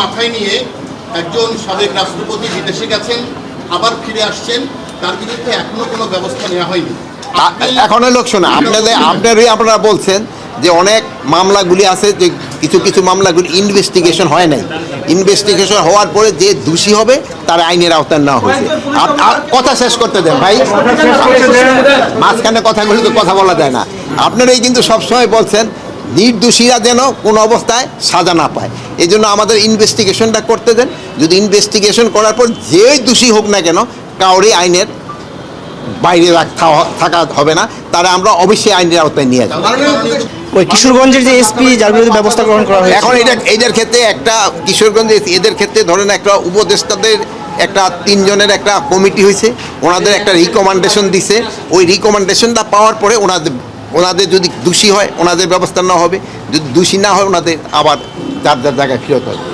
মাথায় নিয়ে একজন সাবেক রাষ্ট্রপতি বিদেশে গেছেন আবার ফিরে আসছেন তার বিরুদ্ধে এখনও কোনো ব্যবস্থা নেওয়া হয়নি। এখন লোক শোনা আপনাদের আপনারই আপনারা বলছেন যে অনেক মামলাগুলি আছে যে কিছু কিছু মামলাগুলি ইনভেস্টিগেশন হয় নাই। ইনভেস্টিগেশন হওয়ার পরে যে দোষী হবে তার আইনের আওতায় নেওয়া হয়েছে। কথা শেষ করতে দেন ভাই। মাঝখানে কথাগুলি তো কথা বলা যায় না। আপনারাই কিন্তু সবসময় বলছেন নির্দোষীরা যেন কোনো অবস্থায় সাজা না পায়। এই জন্য আমাদের ইনভেস্টিগেশনটা করতে দেন। যদি ইনভেস্টিগেশন করার পর যে দোষী হোক না কেন কাউরই আইনের বাইরে থাকা হবে না। তারা আমরা অবশ্যই আইনের আওতায় নিয়ে যাব ওই কিশোরগঞ্জের যে এসপি যার বিরুদ্ধে ব্যবস্থা গ্রহণ করা হয়েছে। এখন এটা এদের ক্ষেত্রে একটা কিশোরগঞ্জে এদের ক্ষেত্রে ধরেন একটা উপদেষ্টাদের একটা তিনজনের একটা কমিটি হয়েছে। ওনাদের একটা রিকমেন্ডেশন দিছে। ওই রিকমেন্ডেশনটা পাওয়ার পরে ওনাদের ওনাদের যদি দোষী হয়, ওনাদের ব্যবস্থা না হবে। যদি দোষী না হয়, ওনাদের আবার যার যার জায়গায় ফেরত হবে।